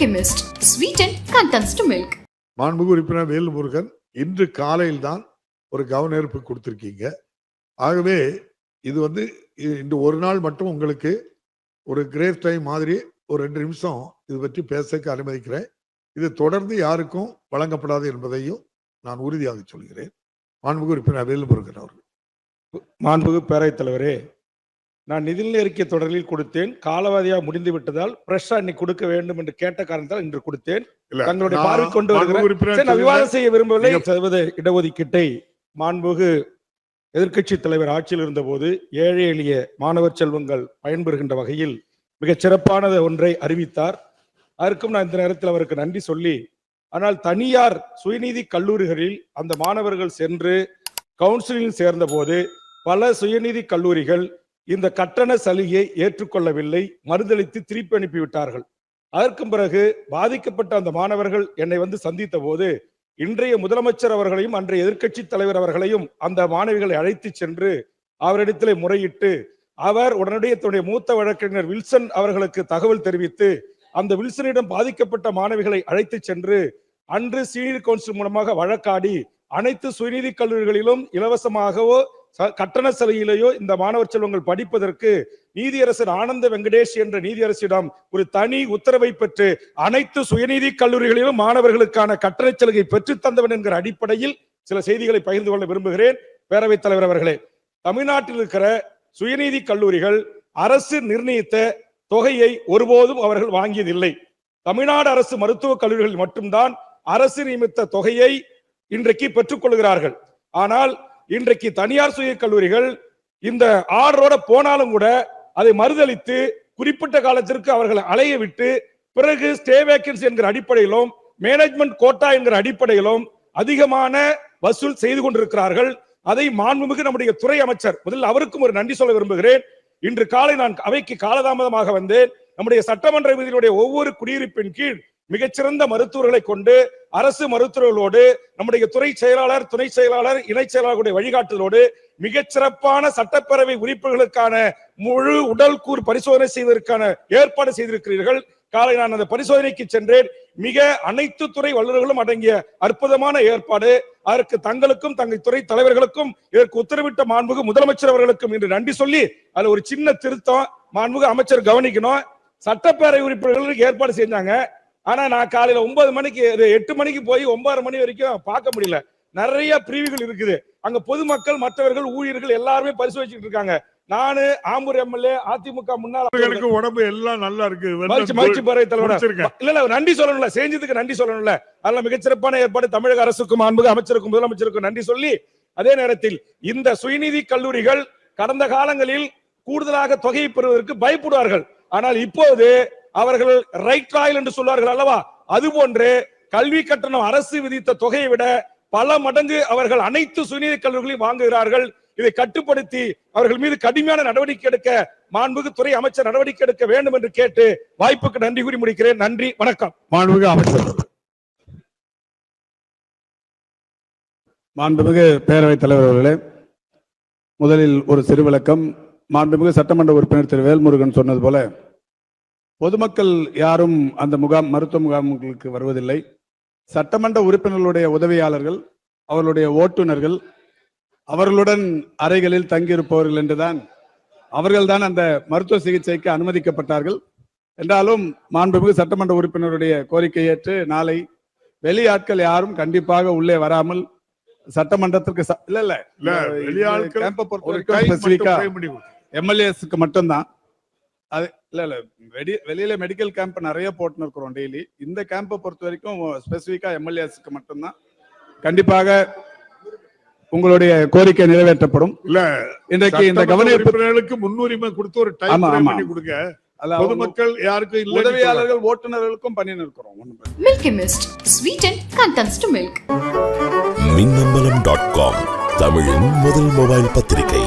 Mist, sweetened contents to milk. மாண்புமிகு உறுப்பினர் வேலுமுருகன் இன்று காலையில் தான் ஒரு கவனஈர்ப்பு கொடுத்திருக்கீங்க. ஆகவே இது வந்து இ- இன்று ஒரு நாள் மட்டும் உங்களுக்கு ஒரு கிரேஸ் டைம் மாதிரி ஒரு ரெண்டு நிமிஷம் இது பற்றி பேசக்கு அனுமதிக்கிறேன். இது தொடர்ந்து யாருக்கும் வழங்கப்படாது என்பதையும் நான் உறுதியாக சொல்கிறேன். மாண்புமிகு உறுப்பினர் வேலுமுருகன் அவர்கள். மாண்புகு பேரவைத் தலைவரே நான் நிதிநிலை அறிக்கை தொடரில் கொடுத்தேன். காலவாதியாக முடிந்து விட்டதால் பிரஷா இன்னைக்கு கொடுக்க வேண்டும் என்று கேட்ட காரணத்தால் இன்று கொடுத்தேன். தங்களுடைய பார்வை கொண்டு வருகிறேன். விவாதம் செய்ய விரும்பவில்லை. சதவீத இடஒதுக்கீட்டை மாண்புகு எதிர்க்கட்சி தலைவர் ஆட்சியில் இருந்தபோது ஏழை எளிய மாணவர் செல்வங்கள் பயன்பெறுகின்ற வகையில் மிகச் சிறப்பானது ஒன்றை அறிவித்தார். அதற்கும் நான் இந்த நேரத்தில் அவருக்கு நன்றி சொல்லி ஆனால் தனியார் சுயநீதி கல்லூரிகளில் அந்த மாணவர்கள் சென்று கவுன்சிலிங் சேர்ந்த போது பல சுயநீதி கல்லூரிகள் இந்த கட்டண சலுகையை ஏற்றுக்கொள்ளவில்லை. மறுதளித்து திருப்பி அனுப்பிவிட்டார்கள். அதற்கும் பிறகு பாதிக்கப்பட்ட அந்த மாணவர்கள் என்னை வந்து சந்தித்த போது இன்றைய முதலமைச்சர் அவர்களையும் அன்றைய எதிர்க்கட்சி தலைவர் அவர்களையும் அந்த மாணவிகளை அழைத்து சென்று அவரிடத்திலே முறையிட்டு அவர் உடனடியே தன்னுடைய மூத்த வழக்கறிஞர் வில்சன் அவர்களுக்கு தகவல் தெரிவித்து அந்த வில்சனிடம் பாதிக்கப்பட்ட மாணவிகளை அழைத்து சென்று அன்று சீனியர் கவுன்சில் மூலமாக வழக்காடி அனைத்து சுயநீதி கல்லூரிகளிலும் இலவசமாகவோ கட்டண சலுகையிலேயோ இந்த மாணவர் செல்வங்கள் படிப்பதற்கு நீதியரசர் ஆனந்த வெங்கடேஷ் என்ற நீதியரசிடம் ஒரு தனி உத்தரவை பெற்று அனைத்து சுயநீதி கல்லூரிகளிலும் மாணவர்களுக்கான கட்டண சலுகை பெற்று தந்தவன் என்கிற அடிப்படையில் சில செய்திகளை பகிர்ந்து கொள்ள விரும்புகிறேன். பேரவைத் தலைவர் அவர்களே தமிழ்நாட்டில் இருக்கிற சுயநீதி கல்லூரிகள் அரசு நிர்ணயித்த தொகையை ஒருபோதும் அவர்கள் வாங்கியதில்லை. தமிழ்நாடு அரசு மருத்துவக் கல்லூரிகளில் மட்டும்தான் அரசு நியமித்த தொகையை இன்றைக்கு பெற்றுக் கொள்கிறார்கள். ஆனால் இன்றைக்கு தனியார் சுய கல்லூரிகள் இந்த ஆர்டரோட போனாலும் கூட அதை மறுதளித்து குறிப்பிட்ட காலத்திற்கு அவர்களை அலைய விட்டு பிறகு ஸ்டே வேக்கன்சி என்கிற அடிப்படையிலும் மேனேஜ்மெண்ட் கோட்டா என்கிற அடிப்படையிலும் அதிகமான வசூல் செய்து கொண்டிருக்கிறார்கள். அதை மாண்புமிகு நம்முடைய துறை அமைச்சர் முதலில் அவருக்கும் ஒரு நன்றி சொல்ல விரும்புகிறேன். இன்று காலை நான் அவைக்கு காலதாமதமாக வந்தேன். நம்முடைய சட்டமன்ற விதியினுடைய ஒவ்வொரு குடியிருப்பின் கீழ் மிகச்சிறந்த மருத்துவர்களை கொண்டு அரசு மருத்துவர்களோடு நம்முடைய துறை செயலாளர் துணை செயலாளர் இணை செயலாளர்களுடைய வழிகாட்டுதலோடு மிகச்சிறப்பான சட்டப்பேரவை உறுப்பினர்களுக்கான முழு உடல் கூறு பரிசோதனை செய்வதற்கான ஏற்பாடு செய்திருக்கிறீர்கள். காலை நான் அந்த பரிசோதனைக்கு சென்றேன். மிக அனைத்து துறை வல்லுநர்களும் அடங்கிய அற்புதமான ஏற்பாடு. அதற்கு தங்களுக்கும் தங்கள் துறை தலைவர்களுக்கும் இதற்கு உத்தரவிட்ட மாண்புகு முதலமைச்சர் அவர்களுக்கும் இன்று நன்றி சொல்லி அதுல ஒரு சின்ன திருத்தம் மாண்புகு அமைச்சர் கவனிக்கணும். சட்டப்பேரவை உறுப்பினர்களுக்கு ஏற்பாடு செஞ்சாங்க. ஆனா நான் காலையில ஒன்பது மணிக்கு எட்டு மணிக்கு போய் ஒன்பது மணி வரைக்கும் பார்க்க முடியல. நிறைய பிரிவுகள் இருக்குது. அங்க பொதுமக்கள் மற்றவர்கள் ஊழியர்கள் எல்லாருமே பரிசோதிச்சுட்டு இருக்காங்க. நானு ஆம்பூர் எம்எல்ஏ அதிமுக முன்னாள் உடம்பு எல்லாம் நல்லா இருக்கு. மகிழ்ச்சி பேரவை தலைவரா. இல்ல இல்ல நன்றி சொல்லணும்ல. செஞ்சதுக்கு நன்றி சொல்லணும்ல. அதெல்லாம் மிகச்சிறப்பான ஏற்பாடு தமிழக அரசுக்கும் மாண்புகு அமைச்சருக்கும் முதலமைச்சருக்கும் நன்றி சொல்லி அதே நேரத்தில் இந்த சுயநிதி கல்லூரிகள் கடந்த காலங்களில் கூடுதலாக தொகையை பெறுவதற்கு பயப்படுவார்கள். ஆனால் இப்போது அவர்கள் ரைட் ராயல் என்று சொல்வார்கள் அல்லவா? அது போன்று கல்வி கட்டணம் அரசு விதித்த தொகையை விட பல மடங்கு அவர்கள் அனைத்து சுயநிதி கல்லூரிகளையும் வாங்குகிறார்கள். இதை கட்டுப்படுத்தி அவர்கள் மீது கடுமையான நடவடிக்கை எடுக்க மாண்புகு துறை அமைச்சர் நடவடிக்கை எடுக்க வேண்டும் என்று கேட்டு வாய்ப்புக்கு நன்றி கூறி முடிக்கிறேன். நன்றி வணக்கம். மாண்புமிகு அமைச்சர். மாண்புமிகு பேரவைத் தலைவர் அவர்களே முதலில் ஒரு சிறு விளக்கம் மாண்புமிகு சட்டமன்ற உறுப்பினர் திரு வேல்முருகன் சொன்னது போல பொதுமக்கள் யாரும் அந்த முகாம் மருத்துவ முகாம்களுக்கு வருவதில்லை. சட்டமன்ற உறுப்பினர்களுடைய உதவியாளர்கள் அவர்களுடைய ஓட்டுநர்கள் அவர்களுடன் அறைகளில் தங்கியிருப்பவர்கள் என்றுதான் அவர்கள்தான் அந்த மருத்துவ சிகிச்சைக்கு அனுமதிக்கப்பட்டார்கள். என்றாலும் மாண்புமிகு சட்டமன்ற உறுப்பினருடைய கோரிக்கை ஏற்று நாளை வெளியாட்கள் யாரும் கண்டிப்பாக உள்ளே வராமல் சட்டமன்றத்திற்கு இல்ல இல்ல. எம்எல்ஏஸ்க்கு மட்டும்தான். அது இல்ல இல்ல. வெடி வெளியில மெடிக்கல் கேம்ப் நிறைய போட்டுன்னு இருக்கிறோம் டெய்லி இந்த கேம்பை பொறுத்த வரைக்கும் ஸ்பெசிஃபிக்கா எம்எல்ஏஸ்க்கு மட்டும்தான். கண்டிப்பாக உங்களுடைய கோரிக்கை நிறைவேற்றப்படும். இல்ல இன்றைக்கு இந்த கவனிப்பு உறுப்பினர்களுக்கு முன்னுரிமை கொடுத்து ஒரு டைம். பண்ணி கொடுங்க. பொதுமக்கள் யாருக்கும் இல்ல உதவியாளர்கள் ஓட்டுநர்களுக்கும் பண்ணி இருக்கிறோம் இல்ல. Milky Mist, sweetened contents to milk. Minnambalam dot com தமிழின் முதல் மொபைல் பத்திரிகை.